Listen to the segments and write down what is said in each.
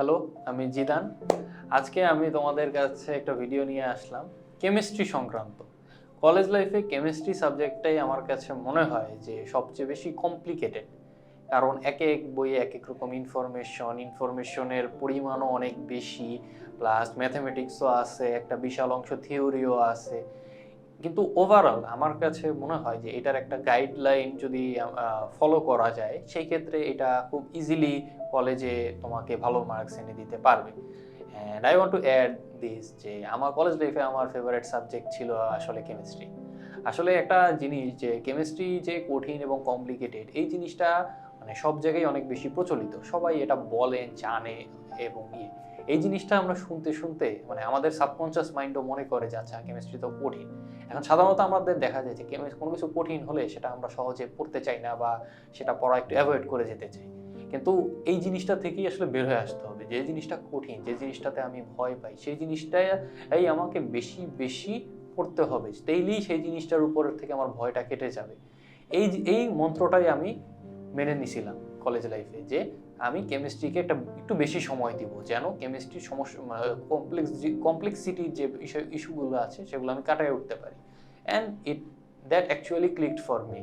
Hello আমি Zidane. আজকে আমি তোমাদের কাছে একটা ভিডিও নিয়ে আসলাম কেমিস্ট্রি সংক্রান্ত। কলেজ লাইফে কেমিস্ট্রি সাবজেক্টটাই আমার কাছে মনে হয় যে সবচেয়ে বেশি কমপ্লিকেটেড কারণ এক এক বইয়ে এক এক রকম ইনফরমেশন ইনফরমেশনের পরিমাণও অনেক বেশি প্লাস ম্যাথামেটিক্সও আছে, একটা বিশাল অংশ থিওরিও আছে। কিন্তু ওভারঅল আমার কাছে মনে হয় যে এটার একটা গাইডলাইন যদি ফলো করা যায়, সেই ক্ষেত্রে এটা খুব ইজিলি কলেজে তোমাকে ভালো মার্কস এনে দিতে পারবে। And I want to add this যে আমার কলেজ লাইফে আমার ফেভারিট সাবজেক্ট ছিল আসলে কেমিস্ট্রি আসলে একটা জিনিস যে কেমিস্ট্রি যে কঠিন এবং কমপ্লিকেটেড এই জিনিসটা মানে সব জায়গায় অনেক বেশি প্রচলিত। সবাই এটা বলে জানে এবং ইয়ে। এই জিনিসটা আমরা শুনতে শুনতে মানে আমাদের সাবকনসিয়াস মাইন্ডও মনে করে যে আচ্ছা কেমিস্ট্রি তো কঠিন। এখন সাধারণত আমাদের দেখা যায় যে কোনো কিছু কঠিন হলে সেটা আমরা সহজে পড়তে চাই না বা সেটা পড়া একটু অ্যাভয়েড করে যেতে চাই। কিন্তু এই জিনিসটা থেকেই আসলে বের হয়ে আসতে হবে। যে জিনিসটা কঠিন, যে জিনিসটাতে আমি ভয় পাই, সেই জিনিসটাই আমাকে বেশি বেশি পড়তে হবে। তাইলেই সেই জিনিসটার উপর থেকে আমার ভয়টা কেটে যাবে। এই এই মন্ত্রটাই আমি মেনে নিছিলাম কলেজ লাইফে যে আমি কেমিস্ট্রিকে একটা একটু বেশি সময় দিব। যেন কেমিস্ট্রির সমস্যা কমপ্লেক্স কমপ্লেক্সিটির যে ইস্যুগুলো আছে, সেগুলো আমি কাটায় উঠতে পারি। And it that actually clicked for me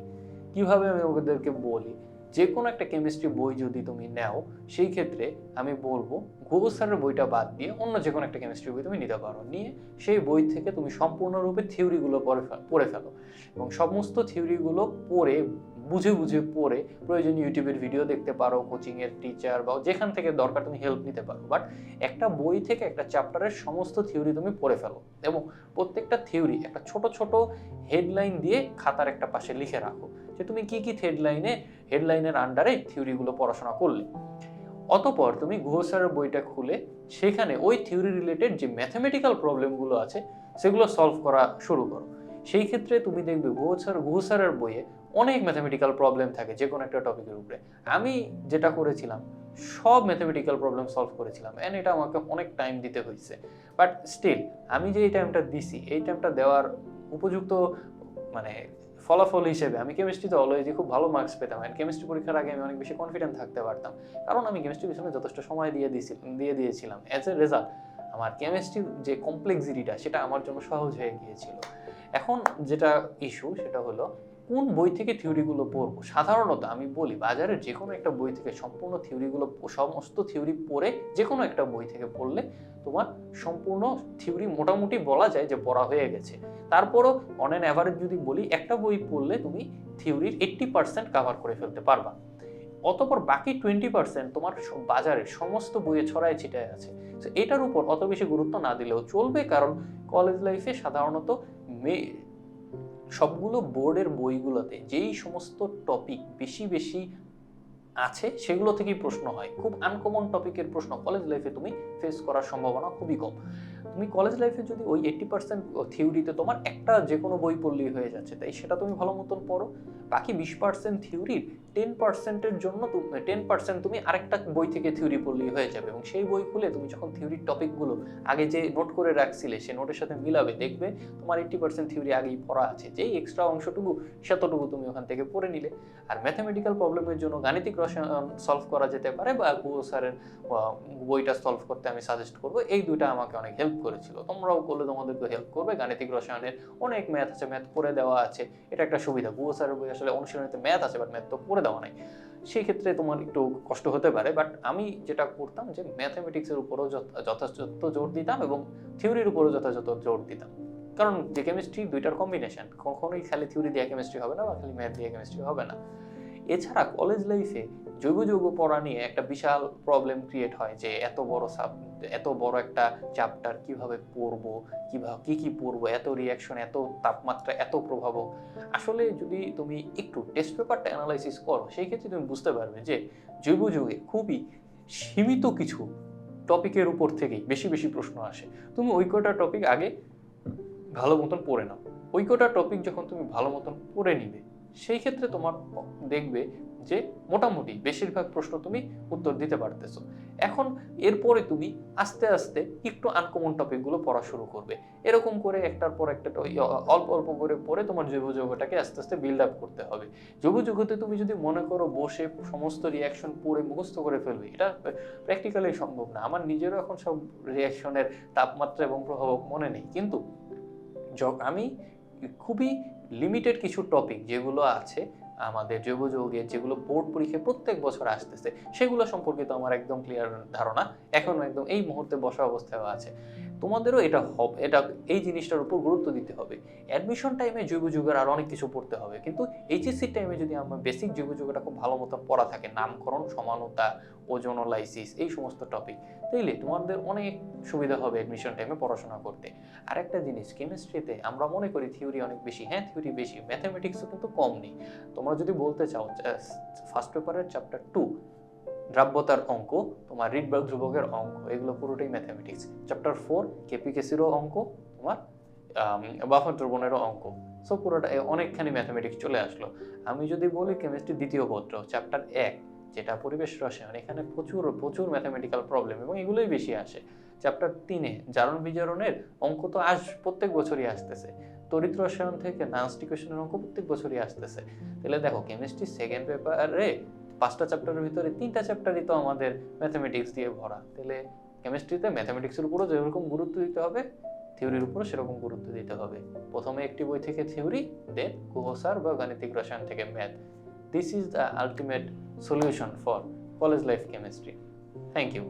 কীভাবে আমি ওদেরকে বলি? যে কোনো একটা কেমিস্ট্রি বই যদি তুমি নাও, সেই ক্ষেত্রে আমি বলব গুগল স্যারের বইটা বাদ দিয়ে অন্য যে কোনো একটা কেমিস্ট্রি বই তুমি নিতে পারো। নিয়ে সেই বই থেকে তুমি সম্পূর্ণরূপে থিওরিগুলো পড়ে পড়ে ফেলো। এবং সমস্ত থিওরিগুলো পড়ে বুঝে বুঝে পড়ে প্রয়োজনীয় ইউটিউবের ভিডিও দেখতে পারো কোচিংয়ের টিচার বা যেখান থেকে দরকার তুমি হেল্প নিতে পারো। বাট একটা বই থেকে একটা চ্যাপ্টারের সমস্ত থিওরি তুমি পড়ে ফেলো এবং প্রত্যেকটা থিওরি একটা ছোট ছোট হেডলাইন দিয়ে খাতার একটা পাশে লিখে রাখো যে তুমি কি কি হেডলাইনে হেডলাইনের আন্ডারে থিওরিগুলো পড়াশোনা করলে। অতপর তুমি গুহ স্যারের বইটা খুলে সেখানে ওই থিওরি রিলেটেড যে ম্যাথামেটিক্যাল প্রবলেমগুলো আছে সেগুলো সলভ করা শুরু করো। সেই ক্ষেত্রে তুমি দেখবে গুহ স্যার গুহ স্যারের বইয়ে অনেক ম্যাথামেটিক্যাল প্রবলেম থাকে যে কোনো একটা টপিকের উপরে। আমি যেটা করেছিলাম, সব ম্যাথামেটিক্যাল প্রবলেম সলভ করেছিলাম অ্যান্ড এটা আমাকে অনেক টাইম দিতে হয়েছে। বাট স্টিল আমি যে এই টাইমটা দিছি, এই টাইমটা দেওয়ার উপযুক্ত মানে ফলাফল হিসেবে আমি কেমিস্ট্রিতে অলওয়েজই খুব ভালো মার্কস পেতাম অ্যান্ড কেমিস্ট্রি পরীক্ষার আগে আমি অনেক বেশি কনফিডেন্ট থাকতে পারতাম। কারণ আমি কেমিস্ট্রি পিছনে যথেষ্ট সময় দিয়ে দিয়েছি দিয়ে দিয়েছিলাম। অ্যাজ এ রেজাল্ট আমার কেমিস্ট্রির যে কমপ্লেক্সিটিটা সেটা আমার জন্য সহজ হয়ে গিয়েছিল। এখন যেটা ইস্যু সেটা হলো, কোন বই থেকে থিওরিগুলো পড়ব? সাধারণত আমি বলি বাজারের যে কোনো একটা বই থেকে সম্পূর্ণ থিওরিগুলো সমস্ত থিওরি পড়ে যে কোনো একটা বই থেকে পড়লে তোমার সম্পূর্ণ থিওরি মোটামুটি বলা যায় যে পড়া হয়ে গেছে। তারপরও অন অ্যান অ্যাভারেজ যদি বলি, একটা বই পড়লে তুমি থিওরির এইট্টি পার্সেন্ট কাভার করে ফেলতে পারবা। অতপর বাকি টোয়েন্টি পার্সেন্ট তোমার স- বাজারে সমস্ত বইয়ে ছড়ায় ছিটায় আছে। তো এটার উপর অত বেশি গুরুত্ব না দিলেও চলবে, কারণ কলেজ লাইফে সাধারণত মে, সবগুলো বোর্ডের বইগুলোতে যেই সমস্ত টপিক বেশি বেশি আছে, সেগুলো থেকেই প্রশ্ন হয়। খুব আনকমন টপিকের প্রশ্ন কলেজ লাইফে তুমি ফেস করার সম্ভাবনা খুবই কম। তুমি কলেজ লাইফে যদি ওই এইট্টি পার্সেন্ট থিওরিতে তোমার একটা যে কোনো বই পড়লেই হয়ে যাচ্ছে, তাই সেটা তুমি ভালো মতন পড়ো। বাকি বিশ পার্সেন্ট থিওরির টেন পার্সেন্টের জন্য টেন পার্সেন্ট তুমি আরেকটা বই থেকে থিওরি পড়লেই হয়ে যাবে এবং সেই বই খুলে তুমি যখন থিওরির টপিকগুলো আগে যে নোট করে রাখছিলে সে নোটের সাথে মিলাবে, দেখবে তোমার এইট্টি পার্সেন্ট থিওরি আগেই পড়া আছে। যেই এক্সট্রা অংশটুকু সেতটুকু তুমি ওখান থেকে পড়ে নিলে। আর ম্যাথামেটিক্যাল প্রবলেমের জন্য গাণিতিক রসায়ন সলভ করা যেতে পারে বা গুগল স্যারের বইটা সলভ করতে আমি সাজেস্ট করব। এই দুইটা আমাকে অনেক হেল্প করেছিল। তোমরাও করলে তোমাদেরকে হেল্প করবে। গাণিতিক রসায়নের অনেক ম্যাথ আছে ম্যাথ করে দেওয়া আছে। এটা একটা সুবিধা। গুগল স্যারের বই আসলে অনুশীলনীতে ম্যাথ আছে বাট ম্যাথ তো করে দেওয়া নাই। সেই ক্ষেত্রে তোমার একটু কষ্ট হতে পারে বাট আমি যেটা করতাম যে ম্যাথামেটিক্সের উপরও যথাযথ জোর দিতাম এবং থিওরির উপরও যথাযথ জোর দিতাম। কারণ যে কেমিস্ট্রি দুইটার কম্বিনেশন কখনোই খালি থিওরি দিয়ে কেমিস্ট্রি হবে না বা খালি ম্যাথ দিয়ে কেমিস্ট্রি হবে না। এছাড়া কলেজ লাইফে জৈব যৌগ পড়া নিয়ে একটা বিশাল প্রবলেম ক্রিয়েট হয় যে এত বড় সাব এত বড় একটা চ্যাপ্টার কীভাবে পড়ব কীভাবে কি কি পড়ব, এত রিয়াকশন এত তাপমাত্রা, এত প্রভাবক আসলে যদি তুমি একটু টেস্ট পেপারটা অ্যানালাইসিস করো, সেই ক্ষেত্রে তুমি বুঝতে পারবে যে জৈব যুগে খুবই সীমিত কিছু টপিকের উপর থেকেই বেশি বেশি প্রশ্ন আসে। তুমি ওই কটা টপিক আগে ভালো মতন পড়ে নাও। ওই কটা টপিক যখন তুমি ভালো মতন পড়ে নিবে, সেই ক্ষেত্রে তোমার দেখবে যে মোটামুটি বেশিরভাগ প্রশ্ন তুমি উত্তর দিতে পারতেছো। এখন এরপরে তুমি আস্তে আস্তে একটু আনকমন টপিকগুলো পড়া শুরু করবে। এরকম করে একটার পর একটা অল্প অল্প করে পড়ে তোমার জৈব যৌগটাকে আস্তে আস্তে বিল্ড আপ করতে হবে। জৈব যৌগতে তুমি যদি মনে করো বসে সমস্ত রিয়াকশন পড়ে মুখস্থ করে ফেলবে, এটা প্র্যাকটিক্যালি সম্ভব না। আমার নিজেরও এখন সব রিয়াকশনের তাপমাত্রা এবং প্রভাব মনে নেই। কিন্তু আমি খুবই লিমিটেড কিছু টপিক যেগুলো আছে আমাদের জৈব যৌগের যেগুলো বোর্ড পরীক্ষায় প্রত্যেক বছর আসতেছে, সেগুলো সম্পর্কিত আমার একদম ক্লিয়ার ধারণা এখনও একদম এই মুহূর্তে বসা অবস্থায় আছে। তোমাদেরও এটা হবে, এটা এই জিনিসটার উপর গুরুত্ব দিতে হবে। অ্যাডমিশন টাইমে জৈব যুগের আরও অনেক কিছু পড়তে হবে। কিন্তু এইচএসসি টাইমে যদি আমার বেসিক জৈব যুগটা খুব ভালো মতো পড়া থাকে, নামকরণ, সমানতা ওজোনোলাইসিস এই সমস্ত টপিক তাইলে তোমাদের অনেক সুবিধা হবে অ্যাডমিশন টাইমে পড়াশোনা করতে। আর একটা জিনিস কেমিস্ট্রিতে আমরা মনে করি থিওরি অনেক বেশি। হ্যাঁ থিওরি বেশি ম্যাথামেটিক্সও কিন্তু কম নেই। তোমরা যদি বলতে চাও ফার্স্ট পেপারের চ্যাপ্টার টু দ্রাব্যতার অঙ্ক, তোমার রিডবার্গ ধ্রুবকের অঙ্ক, এগুলো পুরোটাই ম্যাথামেটিক্স চ্যাপ্টার ফোর কেপিকেসিরও অঙ্ক, তোমার বাফার দ্রবণেরও অঙ্ক। সো পুরোটা অনেকখানি ম্যাথামেটিক্স চলে আসলো। আমি যদি বলি কেমিস্ট্রি দ্বিতীয় পত্র চ্যাপ্টার এক, যেটা পরিবেশ রসায়ন, এখানে প্রচুর প্রচুর ম্যাথামেটিক্যাল প্রবলেম এবং এগুলোই বেশি আসে। চ্যাপ্টার তিনে, জারণ বিজারণের অঙ্ক তো আস প্রত্যেক বছরই আসতেছে। তড়িৎ রসায়ন থেকে ইকুয়েশনের অঙ্ক প্রত্যেক বছরই আসতেছে। তাহলে দেখো কেমিস্ট্রি সেকেন্ড পেপারে পাঁচটা চ্যাপ্টারের ভিতরে তিনটা চ্যাপ্টারই তো আমাদের ম্যাথামেটিক্স দিয়ে ভরা। তাহলে কেমিস্ট্রিতে ম্যাথামেটিক্সের উপরও যেরকম গুরুত্ব দিতে হবে থিওরির উপরও সেরকম গুরুত্ব দিতে হবে। প্রথমে একটি বই থেকে থিওরি দেন কুহসার বা গাণিতিক রসায়ন থেকে math this is the ultimate solution for college life chemistry thank you